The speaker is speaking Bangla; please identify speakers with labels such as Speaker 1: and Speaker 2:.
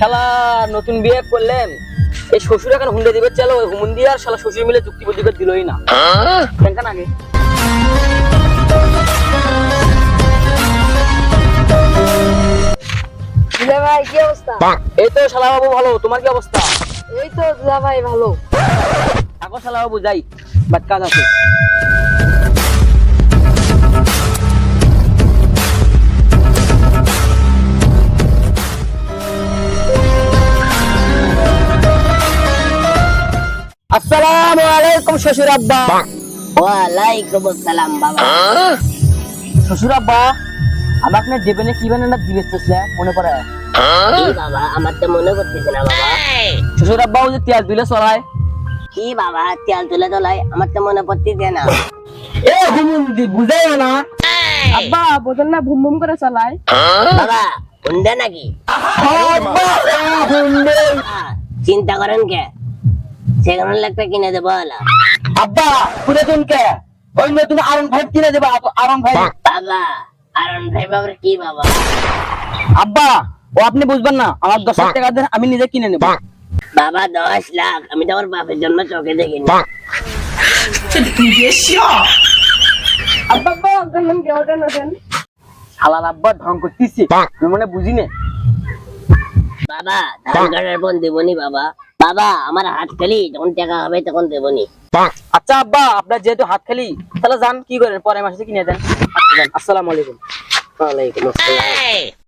Speaker 1: শালা নতুন বিয়ে করলেন। এই শ্বশুর এখন হুন্ডে দিবে চলো ওই হুমুন দিয়ে আর শালা শ্বশুর মিলে চুক্তি বুদ্ধি করে দিলই না। কেন আগে।
Speaker 2: ভাই কি অবস্থা?
Speaker 1: এই তো শালা বাবু ভালো তোমার কি অবস্থা?
Speaker 2: এই তো দুলা ভাই ভালো।
Speaker 1: থাকো শালা বাবু যাই বাট কাজ আছে আসসালামু আলাইকুম শ্বশুর আব্বা
Speaker 2: ওয়ালাইকুম আসসালাম বাবা।
Speaker 1: শ্বশুর আব্বা আমাকে না দেবে কি দিবে চেষ্টা মনে পড়ে?
Speaker 2: বাবা আমার তো মনে করতেছে না বাবা।
Speaker 1: শ্বশুর আব্বা ওই যে তেল দিলে চড়ায়
Speaker 2: কি বাবা তেল তুলে আমার তো মনে পড়তেছে না।
Speaker 1: এ হুমুন দি বুঝাই না।
Speaker 2: আব্বা বোতল না ভুম ভুম করে চালায় বাবা হুন্ডা নাকি? চিন্তা করেন কে? সেখানে একটা কিনে দেবো
Speaker 1: আব্বা পুরে কে? ওই নতুন আরন ভাই কিনে দেবা আরন ভাই
Speaker 2: বাবা আরন ভাই বাবার কি বাবা?
Speaker 1: আব্বা ও আপনি বুঝবেন না আমার দশ লাখ টাকা দেন আমি নিজে কিনে নেব।
Speaker 2: বাবা দশ লাখ। আমি তো আমার বাপের জন্য চোখে দেখিনি। আব্বা আব্বা কেমন কেমন আছেন
Speaker 1: শালার আব্বা ঢং করতেছি। আমি মনে বুঝি
Speaker 2: বাবা ধান কাটার দেবনি বাবা। বাবা আমার হাত খালি যখন টাকা হবে তখন দেবনি।
Speaker 1: আচ্ছা আব্বা আপনার যেহেতু হাত খালি তাহলে যান কি করেন? পরে মাসে কিনে দেন। আচ্ছা আসসালামু আলাইকুম।
Speaker 2: ওয়ালাইকুম আসসালাম।